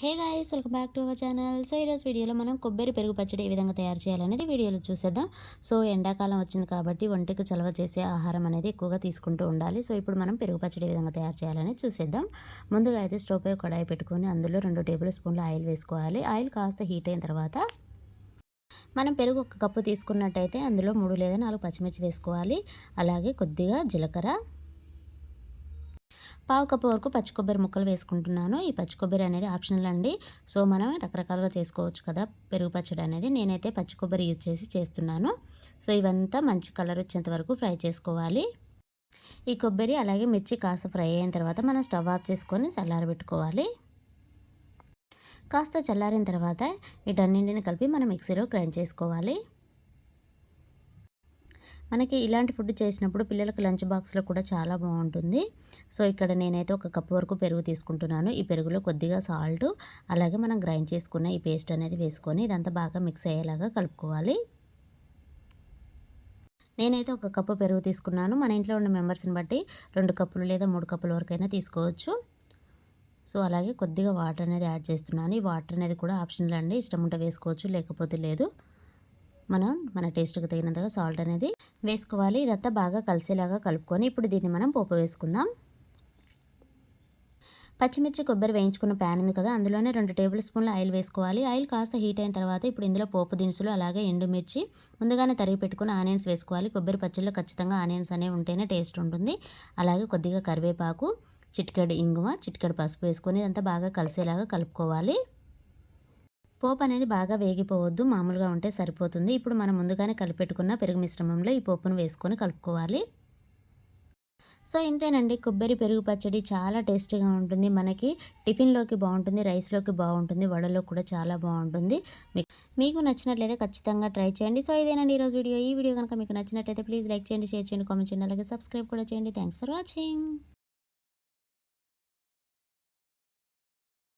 Hey guys welcome back to our channel so ఈరోజు వీడియోలో మనం కొబ్బరి పెరుగు పచ్చడి ఏ విధంగా తయారు చేయాలనేది వీడియోలో చూసేద్దాం. సో ఎండాకాలం వచ్చింది కాబట్టి ఒంటికి చలవ చేసే ఆహారం అనేది ఎక్కువగా తీసుకుంటూ ఉండాలి. సో ఇప్పుడు మనం పెరుగు పచ్చడి ఏ విధంగా తయారు చేయాలనేది చూసేద్దాం. ముందుగా అయితే స్టవ్ పై కడాయి పెట్టుకొని అందులో రెండు టేబుల్ స్పూన్ల ఆయిల్ వేసుకోవాలి. ఆయిల్ కాస్త హీట్ అయిన తర్వాత మనం పెరుగు ఒక కప్పు తీసుకున్నట్టయితే అందులో మూడు లేదా నాలుగు పచ్చిమిర్చి వేసుకోవాలి. అలాగే కొద్దిగా జీలకర్ర పావు కప్పు వరకు పచ్చి కొబ్బరి ముక్కలు వేసుకుంటున్నాను. ఈ పచ్చి కొబ్బరి అనేది ఆప్షనల్ అండి. సో మనం రకరకాలుగా చేసుకోవచ్చు కదా. పెరుగు పచ్చడి అనేది నేనైతే పచ్చి కొబ్బరి యూజ్ చేసి చేస్తున్నాను. సో ఇవంతా మంచి కలర్ వచ్చేంత వరకు ఫ్రై చేసుకోవాలి. ఈ కొబ్బరి అలాగే మిర్చి కాస్త ఫ్రై అయిన తర్వాత మనం స్టవ్ ఆఫ్ చేసుకొని చల్లారబెట్టుకోవాలి. కాస్త చల్లారిన తర్వాత వీటన్నింటిని కలిపి మనం మిక్సీలో గ్రైండ్ చేసుకోవాలి. మనకి ఇలాంటి ఫుడ్ చేసినప్పుడు పిల్లలకు లంచ్ బాక్స్లో కూడా చాలా బాగుంటుంది. సో ఇక్కడ నేనైతే ఒక కప్పు వరకు పెరుగు తీసుకుంటున్నాను. ఈ పెరుగులో కొద్దిగా సాల్ట్ అలాగే మనం గ్రైండ్ చేసుకున్న ఈ పేస్ట్ అనేది వేసుకొని ఇదంతా బాగా మిక్స్ అయ్యేలాగా కలుపుకోవాలి. నేనైతే ఒక కప్పు పెరుగు తీసుకున్నాను. మన ఇంట్లో ఉన్న మెంబర్స్ని బట్టి రెండు కప్పులు లేదా మూడు కప్పుల వరకైనా తీసుకోవచ్చు. సో అలాగే కొద్దిగా వాటర్ అనేది యాడ్ చేస్తున్నాను. ఈ వాటర్ అనేది కూడా ఆప్షనల్ అండి. ఇష్టం ఉంటే వేసుకోవచ్చు లేకపోతే లేదు. మనం మన టేస్ట్కి తగినంతగా సాల్ట్ అనేది వేసుకోవాలి. ఇదంతా బాగా కలిసేలాగా కలుపుకొని ఇప్పుడు దీన్ని మనం పోపు వేసుకుందాం. పచ్చిమిర్చి కొబ్బరి వేయించుకున్న ప్యాన్ ఉంది కదా అందులోనే రెండు టేబుల్ స్పూన్ల ఆయిల్ వేసుకోవాలి. ఆయిల్ కాస్త హీట్ అయిన తర్వాత ఇప్పుడు ఇందులో పోపు దినుసులు అలాగే ఎండుమిర్చి ముందుగానే తరిగి పెట్టుకుని ఆనియన్స్ వేసుకోవాలి. కొబ్బరి పచ్చళ్ళు ఖచ్చితంగా ఆనియన్స్ అనేవి ఉంటేనే టేస్ట్ ఉంటుంది. అలాగే కొద్దిగా కరివేపాకు చిటికెడు ఇంగువ చిటికెడు పసుపు వేసుకొని ఇదంతా బాగా కలిసేలాగా కలుపుకోవాలి. పోపు అనేది బాగా వేగిపోవద్దు మామూలుగా ఉంటే సరిపోతుంది. ఇప్పుడు మనం ముందుగానే కలిపెట్టుకున్న పెరుగు మిశ్రమంలో ఈ పోపును వేసుకొని కలుపుకోవాలి. సో ఇంతేనండి. కొబ్బరి పెరుగు పచ్చడి చాలా టేస్టీగా ఉంటుంది. మనకి టిఫిన్లోకి బాగుంటుంది రైస్లోకి బాగుంటుంది వడలో కూడా చాలా బాగుంటుంది. మీకు నచ్చినట్లయితే ఖచ్చితంగా ట్రై చేయండి. సో ఇదేనండి ఈరోజు వీడియో. ఈ వీడియో కనుక మీకు నచ్చినట్లయితే ప్లీజ్ లైక్ చేయండి షేర్ చేయండి కామెంట్ చేయండి అలాగే సబ్స్క్రైబ్ కూడా చేయండి. Thanks for watching.